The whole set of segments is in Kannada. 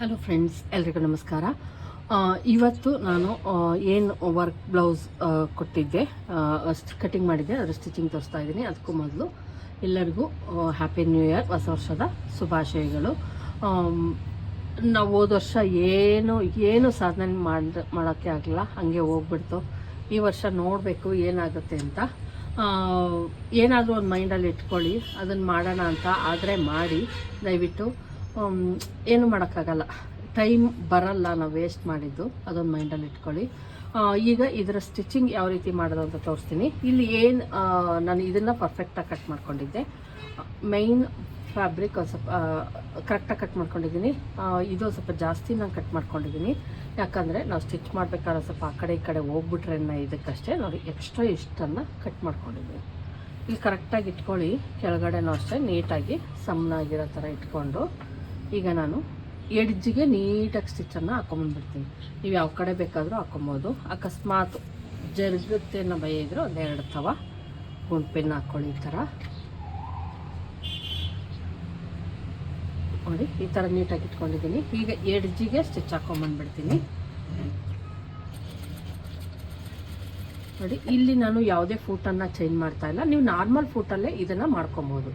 ಹಲೋ ಫ್ರೆಂಡ್ಸ್ ಎಲ್ರಿಗೂ ನಮಸ್ಕಾರ. ಇವತ್ತು ನಾನು ಏನು ವರ್ಕ್ ಬ್ಲೌಸ್ ಕೊಟ್ಟಿದ್ದೆ ಕಟಿಂಗ್ ಮಾಡಿದ್ದೆ, ಅದರ ಸ್ಟಿಚಿಂಗ್ ತೋರಿಸ್ತಾ ಇದ್ದೀನಿ. ಅದಕ್ಕೂ ಮೊದಲು ಎಲ್ಲರಿಗೂ ಹ್ಯಾಪಿ ನ್ಯೂ ಇಯರ್ ಹೊಸ ವರ್ಷದ ಶುಭಾಶಯಗಳು. ನಾವು ಹೋದ ವರ್ಷ ಏನು ಏನು ಸಾಧನೆ ಮಾಡಿ, ಮಾಡೋಕ್ಕೆ ಆಗಲಿಲ್ಲ, ಹಾಗೆ ಹೋಗ್ಬಿಡ್ತು. ಈ ವರ್ಷ ನೋಡಬೇಕು ಏನಾಗುತ್ತೆ ಅಂತ. ಏನಾದರೂ ಒಂದು ಮೈಂಡಲ್ಲಿ ಇಟ್ಕೊಳ್ಳಿ ಅದನ್ನು ಮಾಡೋಣ ಅಂತ ಆದರೆ ಮಾಡಿ, ದಯವಿಟ್ಟು ಏನು ಮಾಡೋಕ್ಕಾಗಲ್ಲ. ಟೈಮ್ ಬರಲ್ಲ, ನಾವು ವೇಸ್ಟ್ ಮಾಡಿದ್ದು. ಅದೊಂದು ಮೈಂಡಲ್ಲಿ ಇಟ್ಕೊಳ್ಳಿ. ಈಗ ಇದರ ಸ್ಟಿಚಿಂಗ್ ಯಾವ ರೀತಿ ಮಾಡೋದು ಅಂತ ತೋರಿಸ್ತೀನಿ. ಇಲ್ಲಿ ಏನು ನಾನು ಇದನ್ನು ಪರ್ಫೆಕ್ಟಾಗಿ ಕಟ್ ಮಾಡ್ಕೊಂಡಿದ್ದೆ. ಮೈನ್ ಫ್ಯಾಬ್ರಿಕ್ ಒಂದು ಸ್ವಲ್ಪ ಕರೆಕ್ಟಾಗಿ ಕಟ್ ಮಾಡ್ಕೊಂಡಿದ್ದೀನಿ. ಇದು ಸ್ವಲ್ಪ ಜಾಸ್ತಿ ನಾನು ಕಟ್ ಮಾಡ್ಕೊಂಡಿದ್ದೀನಿ. ಯಾಕಂದರೆ ನಾವು ಸ್ಟಿಚ್ ಮಾಡಬೇಕಾದ್ರೆ ಸ್ವಲ್ಪ ಆ ಕಡೆ ಈ ಕಡೆ ಹೋಗ್ಬಿಟ್ರೆ ಇದಕ್ಕಷ್ಟೇ. ನೋಡಿ ಎಕ್ಸ್ಟ್ರಾ ಇಷ್ಟನ್ನು ಕಟ್ ಮಾಡ್ಕೊಂಡಿದ್ದೀನಿ. ಇಲ್ಲಿ ಕರೆಕ್ಟಾಗಿ ಇಟ್ಕೊಳ್ಳಿ. ಕೆಳಗಡೆನೂ ಅಷ್ಟೇ ನೀಟಾಗಿ ಸಮನಾಗಿರೋ ಥರ ಇಟ್ಕೊಂಡು. ಈಗ ನಾನು ಎಡ್ಜಿಗೆ ನೀಟಾಗಿ ಸ್ಟಿಚ್ಚನ್ನು ಹಾಕೊಂಬಂದ್ಬಿಡ್ತೀನಿ. ನೀವು ಯಾವ ಕಡೆ ಬೇಕಾದರೂ ಹಾಕೊಬೋದು. ಅಕಸ್ಮಾತ್ ಜರುಗುತ್ತೆ ಅನ್ನೋ ಭಯ ಇದ್ದರೆ ಒಂದೆರಡು ತವ ಗುಂಡ್ಪಿನ್ ಹಾಕ್ಕೊಳ್ಳಿ ಈ ಥರ. ನೋಡಿ, ಈ ಥರ ನೀಟಾಗಿ ಇಟ್ಕೊಂಡಿದ್ದೀನಿ. ಈಗ ಎಡ್ಜಿಗೆ ಸ್ಟಿಚ್ ಹಾಕೊಂಬಂದ್ಬಿಡ್ತೀನಿ. ನೋಡಿ, ಇಲ್ಲಿ ನಾನು ಯಾವುದೇ ಫೂಟನ್ನು ಚೇಂಜ್ ಮಾಡ್ತಾ ಇಲ್ಲ. ನೀವು ನಾರ್ಮಲ್ ಫೂಟಲ್ಲೇ ಇದನ್ನು ಮಾಡ್ಕೊಬೋದು.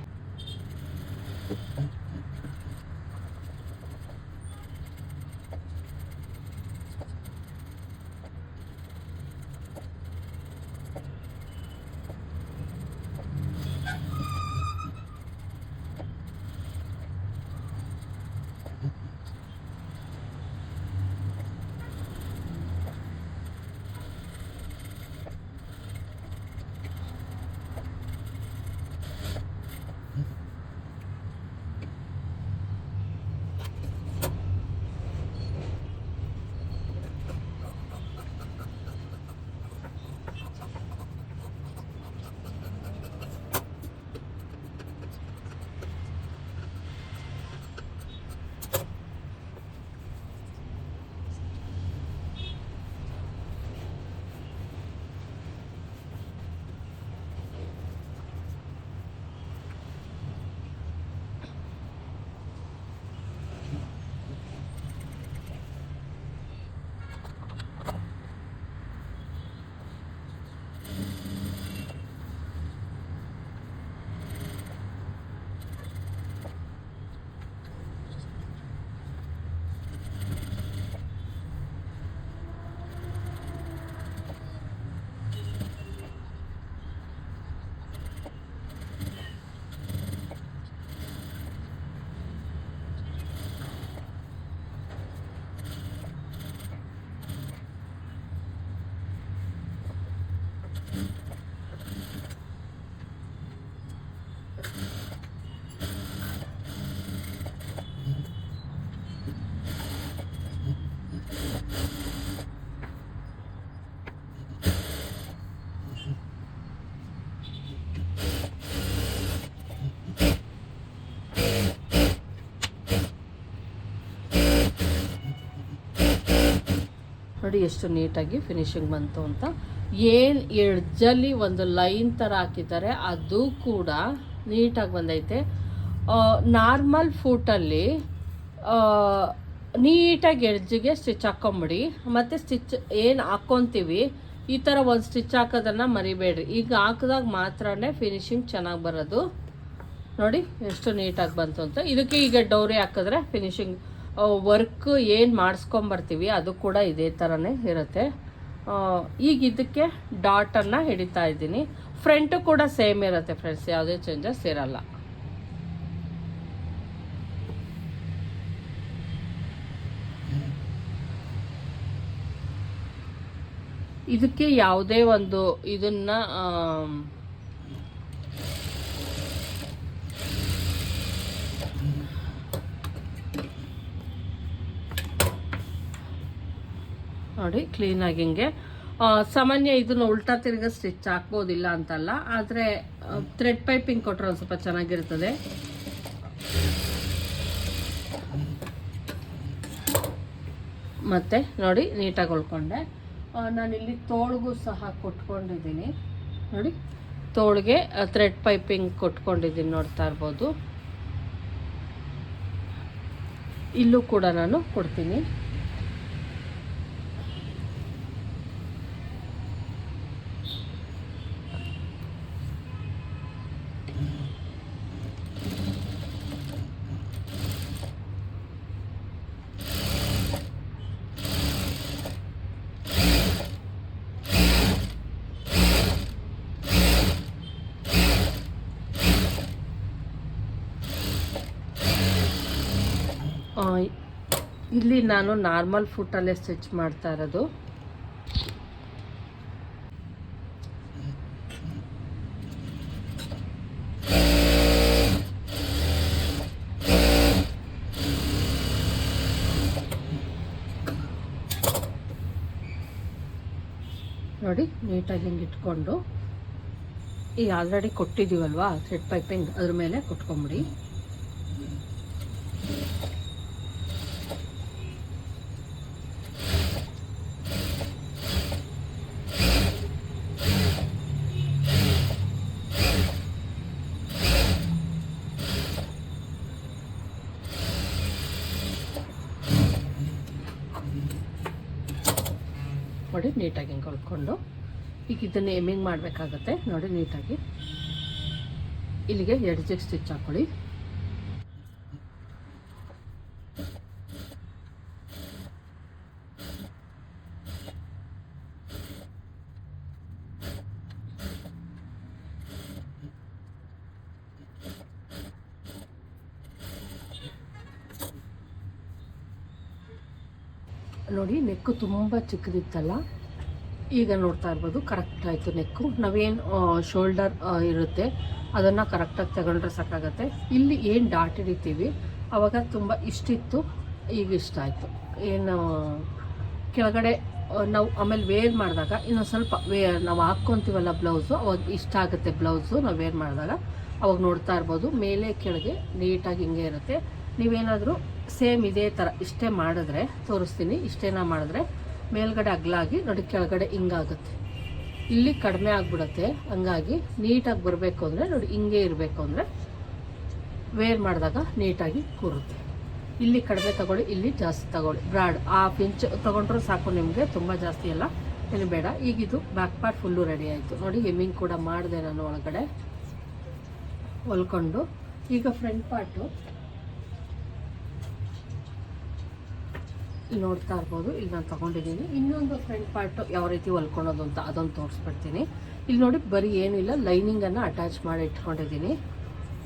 ನೋಡಿ ಎಷ್ಟು ನೀಟಾಗಿ ಫಿನಿಶಿಂಗ್ ಬಂತು ಅಂತ. ಏನು ಎಡ್ಜಲ್ಲಿ ಒಂದು ಲೈನ್ ಥರ ಹಾಕಿದ್ದಾರೆ, ಅದು ಕೂಡ ನೀಟಾಗಿ ಬಂದೈತೆ. ನಾರ್ಮಲ್ ಫೂಟಲ್ಲಿ ನೀಟಾಗಿ ಎಡ್ಜಿಗೆ ಸ್ಟಿಚ್ ಹಾಕೊಂಬಿಡಿ. ಮತ್ತು ಸ್ಟಿಚ್ ಏನು ಹಾಕ್ಕೊತೀವಿ ಈ ಥರ ಒಂದು ಸ್ಟಿಚ್ ಹಾಕೋದನ್ನು ಮರಿಬೇಡ್ರಿ. ಈಗ ಹಾಕಿದಾಗ ಮಾತ್ರನೇ ಫಿನಿಶಿಂಗ್ ಚೆನ್ನಾಗಿ ಬರೋದು. ನೋಡಿ ಎಷ್ಟು ನೀಟಾಗಿ ಬಂತು ಅಂತ. ಇದಕ್ಕೆ ಈಗ ಡೌರಿ ಹಾಕಿದ್ರೆ ಫಿನಿಶಿಂಗ್ ವರ್ಕ್ ಏನು ಮಾಡಿಸ್ಕೊಂಬರ್ತೀವಿ, ಅದು ಕೂಡ ಇದೇ ಥರನೇ ಇರುತ್ತೆ. ಈಗ ಇದಕ್ಕೆ ಡಾಟನ್ನು ಹಿಡಿತಾ ಇದ್ದೀನಿ. ಫ್ರಂಟು ಕೂಡ ಸೇಮ್ ಇರುತ್ತೆ ಫ್ರೆಂಡ್ಸ್ ಯಾವುದೇ ಚೇಂಜಸ್ ಇರಲ್ಲ. ಇದಕ್ಕೆ ಯಾವುದೇ ಒಂದು ಇದನ್ನ ನೋಡಿ ಕ್ಲೀನಾಗಿ ಹಿಂಗೆ. ಸಾಮಾನ್ಯ ಇದನ್ನ ಉಲ್ಟಾ ತಿರ್ಗ ಸ್ಟಿಚ್ ಹಾಕ್ಬೋದಿಲ್ಲ ಅಂತಲ್ಲ, ಆದರೆ ಥ್ರೆಡ್ ಪೈಪಿಂಗ್ ಕೊಟ್ಟರೆ ಒಂದು ಸ್ವಲ್ಪ ಚೆನ್ನಾಗಿರ್ತದೆ. ಮತ್ತೆ ನೋಡಿ ನೀಟಾಗಿ ಹೊಲ್ಕೊಂಡೆ ನಾನಿಲ್ಲಿ ತೋಳಿಗೂ ಸಹ ಕೊಟ್ಕೊಂಡಿದ್ದೀನಿ. ನೋಡಿ, ತೋಳಿಗೆ ಥ್ರೆಡ್ ಪೈಪಿಂಗ್ ಕೊಟ್ಕೊಂಡಿದ್ದೀನಿ ನೋಡ್ತಾ ಇರ್ಬೋದು. ಇಲ್ಲೂ ಕೂಡ ನಾನು ಕೊಡ್ತೀನಿ ಆ, ಇಲ್ಲಿ ನಾನು ನಾರ್ಮಲ್ ಫುಟ್ಟಲ್ಲೇ ಸ್ಟಿಚ್ ಮಾಡ್ತಾ ಇರೋದು. ನೋಡಿ, ನೀಟಾಗಿ ಹಿಂಗೆ ಇಟ್ಕೊಂಡು. ಈ ಆಲ್ರೆಡಿ ಕೊಟ್ಟಿದ್ದೀವಲ್ವಾ, ಥ್ರೆಡ್ ಪೈಪಿಂಗ್, ಅದ್ರ ಮೇಲೆ ಕುಟ್ಕೊಂಬಿಡಿ ನೋಡಿ ನೀಟಾಗಿ ಹಿಂಗೆ ಹೊಲ್ಕೊಂಡು ಈಗ ಇದನ್ನು ಎಮ್ಮಿಂಗ್ ಮಾಡಬೇಕಾಗತ್ತೆ. ನೋಡಿ ನೀಟಾಗಿ. ಇಲ್ಲಿಗೆ ಎಡ್ಜಿಗೆ ಸ್ಟಿಚ್ ಹಾಕೊಳ್ಳಿ. ನೋಡಿ ನೆಕ್ಕು ತುಂಬ ಚಿಕ್ಕದಿತ್ತಲ್ಲ? ಈಗ ನೋಡ್ತಾ ಇರ್ಬೋದು ಕರೆಕ್ಟ್ ಆಯಿತು ನೆಕ್ಕು ನಾವೇನು ಶೋಲ್ಡರ್ ಇರುತ್ತೆ, ಅದನ್ನು ಕರೆಕ್ಟಾಗಿ ತಗೊಂಡ್ರೆ ಸಾಕಾಗತ್ತೆ. ಇಲ್ಲಿ ಏನು ಡಾಟ್ ಹಿಡಿತೀವಿ ಆವಾಗ ತುಂಬ ಇಷ್ಟಿತ್ತು ಈಗ ಇಷ್ಟ ಆಯಿತು. ಏನು ಕೆಳಗಡೆ ನಾವು ಆಮೇಲೆ ವೇರ್ ಮಾಡಿದಾಗ, ಇನ್ನೊಂದು ಸ್ವಲ್ಪ ವೇ ನಾವು ಹಾಕ್ಕೊತೀವಲ್ಲ ಬ್ಲೌಸು ಅವಾಗ ಇಷ್ಟ ಆಗುತ್ತೆ ಬ್ಲೌಸು ನಾವು ವೇರ್ ಮಾಡಿದಾಗ. ಅವಾಗ ನೋಡ್ತಾ ಇರ್ಬೋದು, ಮೇಲೆ, ಕೆಳಗೆ ನೀಟಾಗಿ ಹಿಂಗೆ ಇರುತ್ತೆ. ನೀವೇನಾದರೂ ಸೇಮ್ ಇದೇ ಥರ ಇಷ್ಟೇ ಮಾಡಿದ್ರೆ, ತೋರಿಸ್ತೀನಿ, ಇಷ್ಟೇನ ಮಾಡಿದ್ರೆ ಮೇಲ್ಗಡೆ ಅಗ್ಲಾಗಿ ನೋಡಿ ಕೆಳಗಡೆ ಹಿಂಗಾಗುತ್ತೆ ಇಲ್ಲಿ ಕಡಿಮೆ ಆಗಿಬಿಡುತ್ತೆ. ಹಂಗಾಗಿ ನೀಟಾಗಿ ಬರಬೇಕು ಅಂದರೆ ನೋಡಿ ಹಿಂಗೆ ಇರಬೇಕು ಅಂದರೆ ವೇರ್ ಮಾಡಿದಾಗ ನೀಟಾಗಿ ಕೂರುತ್ತೆ. ಇಲ್ಲಿ ಕಡಿಮೆ ತಗೊಳ್ಳಿ, ಇಲ್ಲಿ ಜಾಸ್ತಿ ತಗೊಳ್ಳಿ. ಬ್ರಾಡ್ ಹಾಫ್ ಇಂಚ್ ತೊಗೊಂಡ್ರೂ ಸಾಕು ನಿಮಗೆ, ತುಂಬ ಜಾಸ್ತಿ ಅಲ್ಲ, ಏನು ಬೇಡ. ಈಗ ಇದು ಬ್ಯಾಕ್ ಪಾರ್ಟ್ ಫುಲ್ಲು ರೆಡಿ ಆಯಿತು. ನೋಡಿ ಹೆಮ್ಮಿಂಗ್ ಕೂಡ ಮಾಡಿದೆ ನಾನು ಒಳಗಡೆ ಹೊಲ್ಕೊಂಡು. ಈಗ ಫ್ರಂಟ್ ಪಾರ್ಟು ಇಲ್ಲಿ ನೋಡ್ತಾ ಇರ್ಬೋದು. ಇಲ್ಲಿ ನಾನು ತೊಗೊಂಡಿದ್ದೀನಿ. ಇನ್ನೊಂದು ಫ್ರಂಟ್ ಪಾರ್ಟು ಯಾವ ರೀತಿ ಹೊಲ್ಕೊಳೋದು ಅಂತ ಅದೊಂದು ತೋರಿಸ್ಬಿಡ್ತೀನಿ. ಇಲ್ಲಿ ನೋಡಿ ಬರೀ ಏನಿಲ್ಲ ಲೈನಿಂಗನ್ನು ಅಟ್ಯಾಚ್ ಮಾಡಿ ಇಟ್ಕೊಂಡಿದ್ದೀನಿ.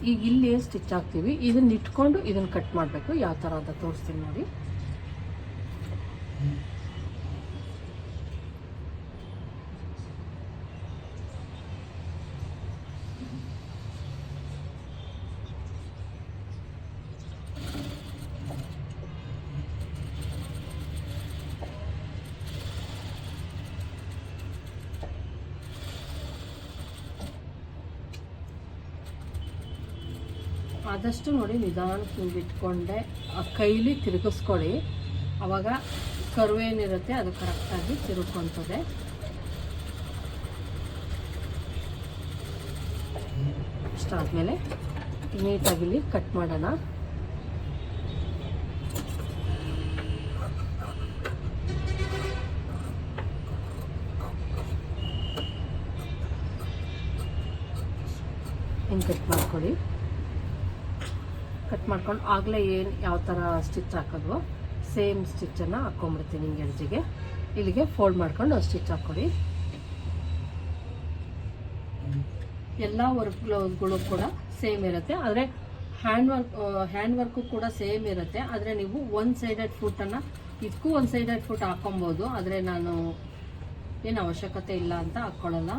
ಈಗ ಇಲ್ಲಿ ಏನು ಸ್ಟಿಚ್ ಹಾಕ್ತೀವಿ ಇದನ್ನ ಇಟ್ಕೊಂಡು ಇದನ್ನು ಕಟ್ ಮಾಡಬೇಕು. ಯಾವ ಥರ ಅಂತ ತೋರಿಸ್ತೀನಿ ನೋಡಿ. ಆದಷ್ಟು ನೋಡಿ ನಿಧಾನಕ್ಕೆ ಹಿಂಗೆ ಇಟ್ಕೊಂಡೆ ಆ ಕೈಲಿ ತಿರುಗಿಸ್ಕೊಳ್ಳಿ. ಆವಾಗ ಕರು ಏನಿರುತ್ತೆ ಅದು ಕರೆಕ್ಟಾಗಿ ತಿರುಗ್ಕೊತದೆ. ಇಷ್ಟಾದಮೇಲೆ ನೀಟಾಗಿ ಇಲ್ಲಿ ಕಟ್ ಮಾಡೋಣ. ಹಿಂಗೆ ಕಟ್ ಮಾಡ್ಕೊಳ್ಳಿ. ಕಟ್ ಮಾಡ್ಕೊಂಡು ಆಗಲೇ ಏನು ಯಾವ ಥರ ಸ್ಟಿಚ್ ಹಾಕೋದು ಸೇಮ್ ಸ್ಟಿಚ್ಚನ್ನು ಹಾಕ್ಕೊಂಬಿಡ್ತೀನಿ ಹಿಂಗೆ ಎಡ್ಜಿಗೆ. ಇಲ್ಲಿಗೆ ಫೋಲ್ಡ್ ಮಾಡ್ಕೊಂಡು ಸ್ಟಿಚ್ ಹಾಕ್ಕೊಡಿ. ಎಲ್ಲ ವರ್ಕ್ ಬ್ಲೌಸ್ಗಳು ಕೂಡ ಸೇಮ್ ಇರುತ್ತೆ. ಆದರೆ ಹ್ಯಾಂಡ್ ವರ್ಕ್ ಹ್ಯಾಂಡ್ ವರ್ಕು ಕೂಡ ಸೇಮ್ ಇರುತ್ತೆ. ಆದರೆ ನೀವು ಒನ್ ಸೈಡೆಡ್ ಫುಟನ್ನು ಇದಕ್ಕೂ ಒನ್ ಸೈಡೆಡ್ ಫುಟ್ ಹಾಕ್ಕೊಬೋದು ಆದರೆ ನಾನು ಏನು ಅವಶ್ಯಕತೆ ಇಲ್ಲ ಅಂತ ಹಾಕ್ಕೊಳ್ಳಲ್ಲ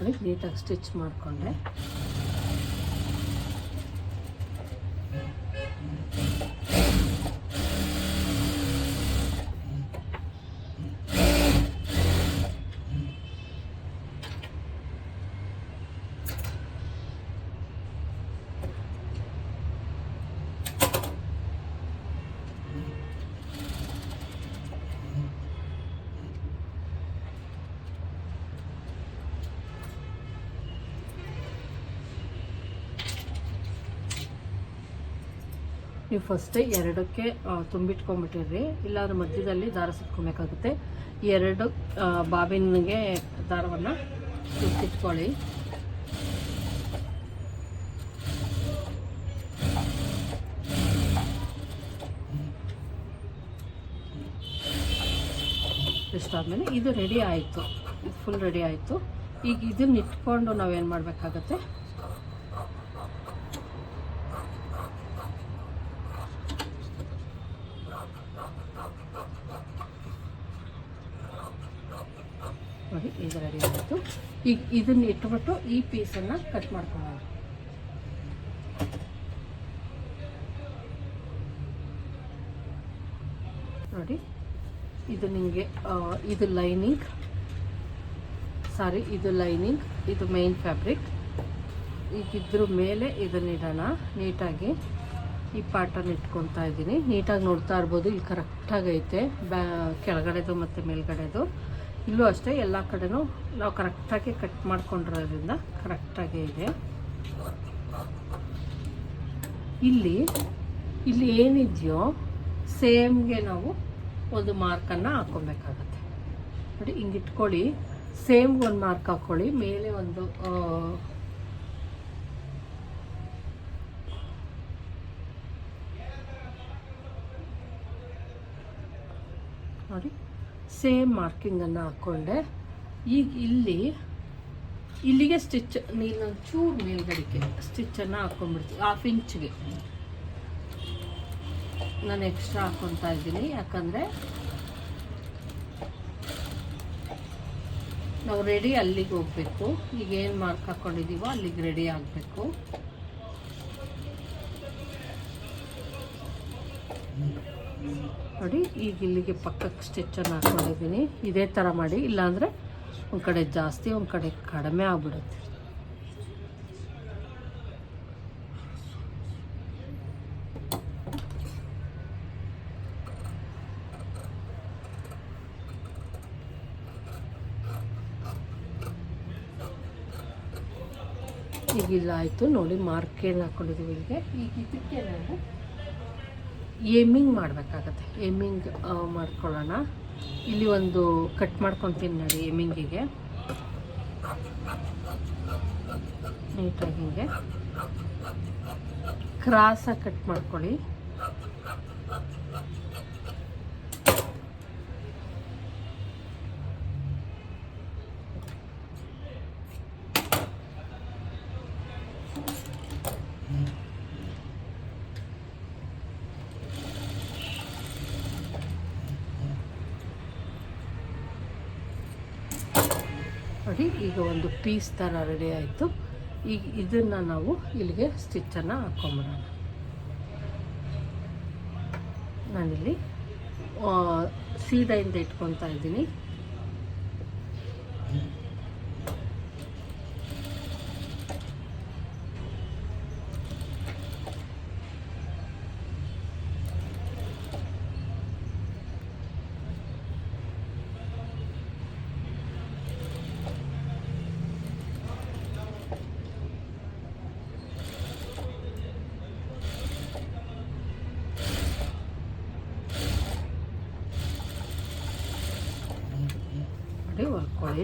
ಅದಕ್ಕೆ ನೀಟಾಗಿ ಸ್ಟಿಚ್ ಮಾಡಿಕೊಂಡೆ. ನೀವು ಫಸ್ಟೇ ಎರಡಕ್ಕೆ ತುಂಬಿಟ್ಕೊಂಡ್ಬಿಟ್ಟಿರ್ರಿ. ಇಲ್ಲಾಂದ್ರೆ ಮಧ್ಯದಲ್ಲಿ ದಾರ ಸುತ್ಕೊಬೇಕಾಗುತ್ತೆ ಎರಡು ಬಾಬಿನಿಗೆ ದಾರವನ್ನು ಸುತ್ತಿಟ್ಕೊಳ್ಳಿ ಇಷ್ಟಾದಮೇಲೆ ಇದು ರೆಡಿ ಆಯಿತು. ಫುಲ್ ರೆಡಿ ಆಯಿತು. ಈಗ ಇದನ್ನ ಇಟ್ಕೊಂಡು ನಾವೇನು ಮಾಡಬೇಕಾಗತ್ತೆ? ಈಗ ರೆಡಿ ಆಯಿತು. ಈಗ ಇದನ್ನ ಇಟ್ಬಿಟ್ಟು ಈ ಪೀಸನ್ನು ಕಟ್ ಮಾಡ್ಕೊಳ್ಳೋಣ. ನೋಡಿ, ಇದು ನಿಮಗೆ ಇದು ಲೈನಿಂಗ್ ಸಾರಿ ಇದು ಲೈನಿಂಗ್ ಇದು ಮೇನ್ ಫ್ಯಾಬ್ರಿಕ್ ಈಗ ಇದ್ರ ಮೇಲೆ ಇದನ್ನ ಇಡೋಣ. ನೀಟಾಗಿ ಈ ಪಾಟನ್ನು ಇಟ್ಕೊತಾ ಇದ್ದೀನಿ. ನೀಟಾಗಿ ನೋಡ್ತಾ ಇರ್ಬೋದು. ಇಲ್ಲಿ ಕರೆಕ್ಟಾಗಿ ಐತೆ. ಬ್ಯಾ, ಕೆಳಗಡೆದು ಮತ್ತು ಮೇಲ್ಗಡೆದು. ಇಲ್ಲೂ ಅಷ್ಟೇ ಎಲ್ಲ ಕಡೆನೂ ನಾವು ಕರೆಕ್ಟಾಗಿ ಕಟ್ ಮಾಡ್ಕೊಂಡಿರೋದ್ರಿಂದ ಕರೆಕ್ಟಾಗೇ ಇದೆ. ಇಲ್ಲಿ ಇಲ್ಲಿ ಏನಿದೆಯೋ ಸೇಮ್ಗೆ ನಾವು ಒಂದು ಮಾರ್ಕನ್ನು ಹಾಕ್ಕೊಬೇಕಾಗತ್ತೆ. ನೋಡಿ ಹಿಂಗೆ ಇಟ್ಕೊಳ್ಳಿ ಸೇಮ್ಗೆ ಒಂದು ಮಾರ್ಕ್ ಹಾಕ್ಕೊಳ್ಳಿ, ಮೇಲೆ ಒಂದು ನೋಡಿ. ಸೇಮ್ ಮಾರ್ಕಿಂಗನ್ನು ಹಾಕ್ಕೊಂಡೆ ಈಗ ಇಲ್ಲಿ, ಇಲ್ಲಿಗೆ ಸ್ಟಿಚ್ ನೀನು ಚೂರು ಮೇಲ್ಗಡೆಗೆ ಸ್ಟಿಚ್ಚನ್ನು ಹಾಕ್ಕೊಂಡ್ಬಿಡ್ತೀವಿ ಹಾಫ್ ಇಂಚ್ಗೆ ನಾನು ಎಕ್ಸ್ಟ್ರಾ ಹಾಕ್ಕೊತಾ ಇದ್ದೀನಿ. ಯಾಕಂದರೆ ನಾವು ರೆಡಿ ಅಲ್ಲಿಗೆ ಹೋಗಬೇಕು. ಈಗ ಏನು ಮಾರ್ಕ್ ಹಾಕ್ಕೊಂಡಿದ್ದೀವೋ ಅಲ್ಲಿಗೆ ರೆಡಿ ಆಗಬೇಕು. ನೋಡಿ, ಈಗ ಇಲ್ಲಿಗೆ ಪಕ್ಕಕ್ಕೆ ಸ್ಟಿಚ್ಚನ್ನು ಹಾಕ್ಕೊಂಡಿದ್ದೀನಿ ಇದೇ ಥರ ಮಾಡಿ, ಇಲ್ಲಾಂದರೆ ಒಂದು ಕಡೆ ಜಾಸ್ತಿ, ಒಂದು ಕಡೆ ಕಡಿಮೆ ಆಗಿಬಿಡುತ್ತೆ. ಈಗ ಇಲ್ಲ ಆಯಿತು ನೋಡಿ ಮಾರ್ಕ್ ಏನು ಹಾಕ್ಕೊಂಡಿದ್ದೀವಿ ಇಲ್ಲಿಗೆ. ಈಗ ಇದಕ್ಕೆ ನಾವು ಏಮಿಂಗ್ ಮಾಡಬೇಕಾಗತ್ತೆ. ಏಮಿಂಗ್ ಮಾಡ್ಕೊಳ್ಳೋಣ. ಇಲ್ಲಿ ಒಂದು ಕಟ್ ಮಾಡ್ಕೊತೀನಿ ನೋಡಿ ಏಮಿಂಗಿಗೆ. ನೀಟಾಗಿ ಹಿಂಗೆ. ಕ್ರಾಸಾಗಿ ಕಟ್ ಮಾಡ್ಕೊಳ್ಳಿ. ನೋಡಿ, ಈಗ ಒಂದು ಪೀಸ್ ಥರ ರೆಡಿ ಆಯಿತು. ಈಗ ಇದನ್ನು ನಾವು ಇಲ್ಲಿಗೆ ಸ್ಟಿಚ್ಚನ್ನು ಹಾಕ್ಕೊಂಬಿಡೋಣ ನಾನಿಲ್ಲಿ ಸೀದಾಯಿಂದ ಇಟ್ಕೊತಾ ಇದ್ದೀನಿ.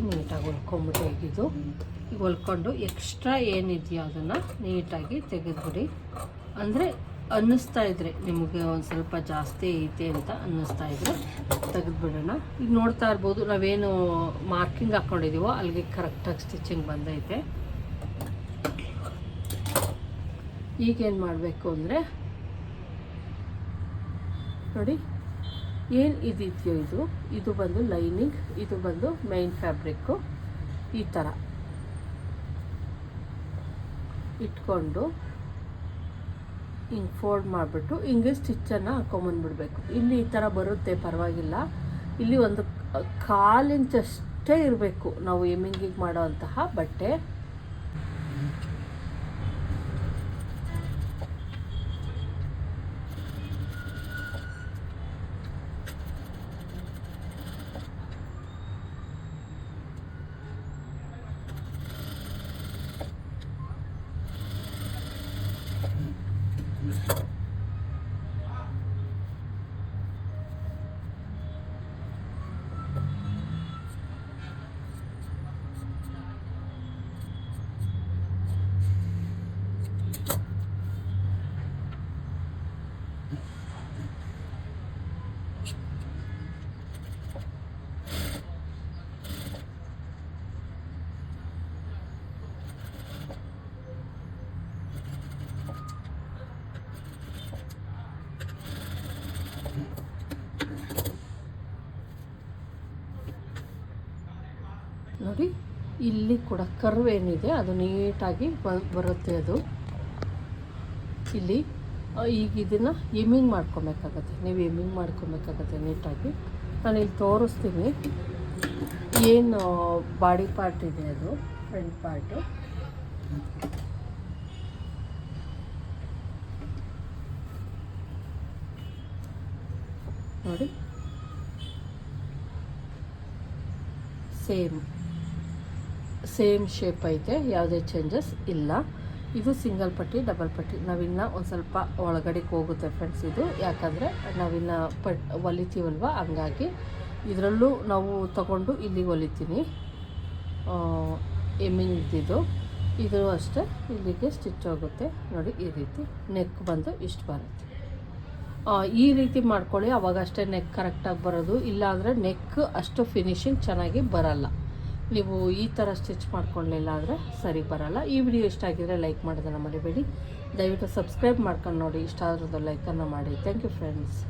ನೀಟಾಗಿ ಹೊಲ್ಕೊಂಬಿಟ್ಟು ಹೇಗಿದ್ದು ಈಗ ಹೊಲ್ಕೊಂಡು ಎಕ್ಸ್ಟ್ರಾ ಏನಿದೆಯೋ ಅದನ್ನು ನೀಟಾಗಿ ತೆಗೆದುಬಿಡಿ. ಅಂದರೆ ಅನ್ನಿಸ್ತಾ ಇದ್ರೆ, ನಿಮಗೆ ಒಂದು ಸ್ವಲ್ಪ ಜಾಸ್ತಿ ಐತೆ ಅಂತ ಅನ್ನಿಸ್ತಾ ಇದ್ರೆ ತೆಗೆದುಬಿಡೋಣ. ಈಗ ನೋಡ್ತಾ ಇರ್ಬೋದು, ನಾವೇನು ಮಾರ್ಕಿಂಗ್ ಹಾಕ್ಕೊಂಡಿದ್ದೀವೋ ಅಲ್ಲಿಗೆ ಕರೆಕ್ಟಾಗಿ ಸ್ಟಿಚಿಂಗ್ ಬಂದೈತೆ. ಈಗೇನು ಮಾಡಬೇಕು ಅಂದರೆ, ನೋಡಿ. ಏನು ಇದಿದೆಯೋ ಇದು? ಇದು ಬಂದು ಲೈನಿಂಗ್, ಇದು ಬಂದು ಮೈನ್ ಫ್ಯಾಬ್ರಿಕ್ಕು ಈ ಥರ ಇಟ್ಕೊಂಡು ಹಿಂಗೆ ಫೋಲ್ಡ್ ಮಾಡಿಬಿಟ್ಟು ಹಿಂಗೆ ಸ್ಟಿಚ್ಚನ್ನು ಹಾಕೊಂಬಂದ್ಬಿಡ್ಬೇಕು. ಇಲ್ಲಿ ಈ ಥರ ಬರುತ್ತೆ, ಪರವಾಗಿಲ್ಲ. ಇಲ್ಲಿ ಒಂದು ಕಾಲಿಂಚಷ್ಟೇ ಇರಬೇಕು ನಾವು ಎಮ್ಮಿಂಗಿಗೆ ಮಾಡೋವಂತಹ ಬಟ್ಟೆ. ಇಲ್ಲಿ ಕೂಡ ಕರ್ವ್ ಏನಿದೆ, ಅದು ನೀಟಾಗಿ ಬರುತ್ತೆ ಅದು. ಇಲ್ಲಿ ಈಗ ಇದನ್ನು ಎಮ್ಮಿಂಗ್ ಮಾಡ್ಕೊಬೇಕಾಗತ್ತೆ. ನೀವು ಎಮಿಂಗ್ ಮಾಡ್ಕೊಬೇಕಾಗತ್ತೆ ನೀಟಾಗಿ. ನಾನು ಇಲ್ಲಿ ತೋರಿಸ್ತೀನಿ. ಏನು ಬಾಡಿ ಪಾರ್ಟ್ ಇದೆ ಅದು ಫ್ರಂಟ್ ಪಾರ್ಟು ನೋಡಿ. ಸೇಮ್ ಸೇಮ್ ಶೇಪ್ ಐತೆ, ಯಾವುದೇ ಚೇಂಜಸ್ ಇಲ್ಲ. ಇದು ಸಿಂಗಲ್ ಪಟ್ಟಿ ಡಬಲ್ ಪಟ್ಟಿ. ನಾವಿನ್ನ ಒಂದು ಸ್ವಲ್ಪ ಒಳಗಡೆಗೆ ಹೋಗುತ್ತೆ ಫ್ರೆಂಡ್ಸ್ ಇದು. ಯಾಕಂದರೆ ನಾವಿನ್ನ ಪಟ್ ಹೊಲಿತೀವಲ್ವ ಹಂಗಾಗಿ ಇದರಲ್ಲೂ ನಾವು ತಗೊಂಡು ಇಲ್ಲಿಗೆ ಹೊಲಿತೀನಿ ಎಮ್ಮಿಂಗ್ ಇದ್ದಿದ್ದು. ಇದು ಅಷ್ಟೇ. ಇಲ್ಲಿಗೆ ಸ್ಟಿಚ್ ಆಗುತ್ತೆ. ನೋಡಿ, ಈ ರೀತಿ ನೆಕ್ ಬಂದು ಇಷ್ಟು ಬರುತ್ತೆ. ಈ ರೀತಿ ಮಾಡ್ಕೊಳ್ಳಿ. ಅವಾಗಷ್ಟೇ ನೆಕ್ ಕರೆಕ್ಟಾಗಿ ಬರೋದು. ಇಲ್ಲಾಂದರೆ ನೆಕ್ ಅಷ್ಟು ಫಿನಿಶಿಂಗ್ ಚೆನ್ನಾಗಿ ಬರಲ್ಲ. ನೀವು ಈ ಥರ ಸ್ಟಿಚ್ ಮಾಡ್ಕೊಳ್ಳಿಲ್ಲ ಆದರೆ ಸರಿ ಬರಲ್ಲ. ಈ ವಿಡಿಯೋ ಇಷ್ಟ ಆಗಿದ್ರೆ ಲೈಕ್ ಮಾಡೋದನ್ನು ಮರಿಬೇಡಿ. ದಯವಿಟ್ಟು ಸಬ್ಸ್ಕ್ರೈಬ್ ಮಾಡ್ಕೊಂಡು ನೋಡಿ. ಇಷ್ಟ ಆದ್ರದ್ದು ಲೈಕನ್ನು ಮಾಡಿ. Thank you friends